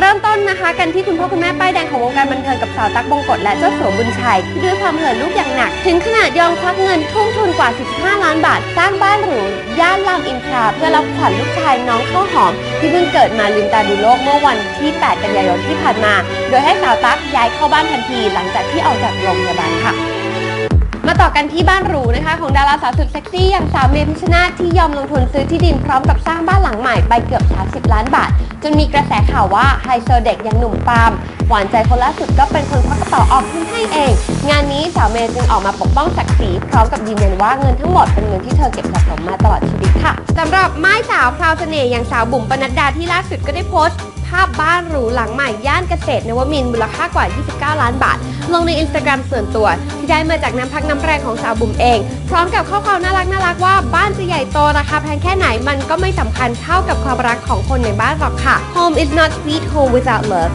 เริ่มต้นนะคะกันที่คุณพ่อคุณแม่ป้ายแดงของวงการบันเทิงกับสาวตั๊กบงกฎและเจ้าสัวบุญชัย ที่ด้วยความเหินลูกอย่างหนัก ถึงขนาดยอมควักเงินทุ่มทุนกว่า45ล้านบาท สร้างบ้านหรูย่านรามอินทราเพื่อรับขวัญลูกชายน้องข้าวหอม ที่เพิ่งเกิดมาลืมตาดูโลกเมื่อวันที่ 8 กันยายนที่ผ่านมา โดยให้สาวตั๊กย้ายเข้าบ้านทันทีหลังจากที่ออกจากโรงพยาบาลค่ะมาต่อกันที่บ้านหรูนะคะ ของดาราสาวสุดเซ็กซี่อย่างสาวเมพิชนาที่ยอมลงทุนซื้อที่ดินพร้อมกับสร้างบ้านหลังใหม่ไปเกือบ 30 ล้านบาท จนมีกระแสข่าวว่าไฮโซเด็กอย่างหนุ่มปาล์มหวานใจคนล่าสุดก็เป็นคนควักกระเป๋าออกขึ้นให้เองานนี้สาวเมย์จึงออกมาปกป้องศักดิ์ศรีพร้อมกับยืนยันว่าเงินทั้งหมดเป็นเงินที่เธอเก็บสะสมมาตลอดชีวิตค่ะสำหรับไม้สาวพราวเสน่ห์อย่างสาวบุ๋มปนัดดาที่ล่าสุดก็ได้โพสต์ ภาพบ้านหรูหลังใหม่ย่านเกษตรนวมินทร์มูลค่ากว่า 29 ล้านบาท ลงในอินสตาแกรมส่วนตัว ที่ได้มาจากน้ำพักน้ำแรงของสาวบุ๋มเอง พร้อมกับข้อความน่ารักน่ารักว่าบ้านจะใหญ่โตราคาแพงแค่ไหนมันก็ไม่สำคัญเท่ากับความรักของคนในบ้านหรอกค่ะ Home is not sweet home without love